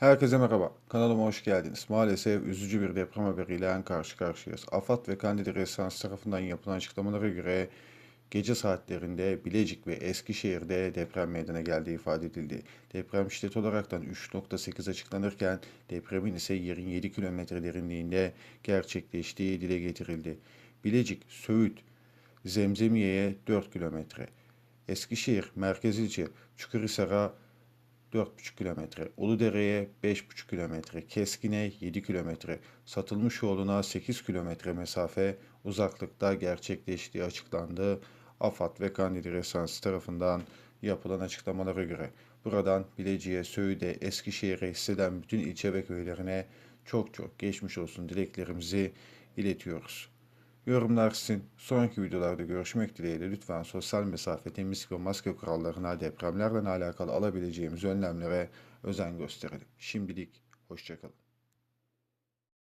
Herkese merhaba. Kanalıma hoş geldiniz. Maalesef üzücü bir deprem haberiyle karşı karşıyayız. AFAD ve Kandili Resans tarafından yapılan açıklamalara göre gece saatlerinde Bilecik ve Eskişehir'de deprem meydana geldiği ifade edildi. Deprem şiddet olaraktan 3.8 açıklanırken depremin ise yerin 7 kilometre derinliğinde gerçekleştiği dile getirildi. Bilecik, Söğüt, Zemzemiye'ye 4 kilometre. Eskişehir, Merkez İlçe, Çukurhisar'a 4,5 kilometre, Uludere'ye 5,5 kilometre, Keskin'e 7 kilometre, Satılmış yoluna 8 kilometre mesafe uzaklıkta gerçekleştiği açıklandı. AFAD ve Kandili Resans tarafından yapılan açıklamalara göre buradan Bilecik'e, Söğüt'e, Eskişehir'e hisseden bütün ilçe ve köylerine çok çok geçmiş olsun dileklerimizi iletiyoruz. Yorumlar sizin. Sonraki videolarda görüşmek dileğiyle lütfen sosyal mesafe, temizlik ve maske kurallarına, depremlerle alakalı alabileceğimiz önlemlere özen gösterelim. Şimdilik hoşçakalın.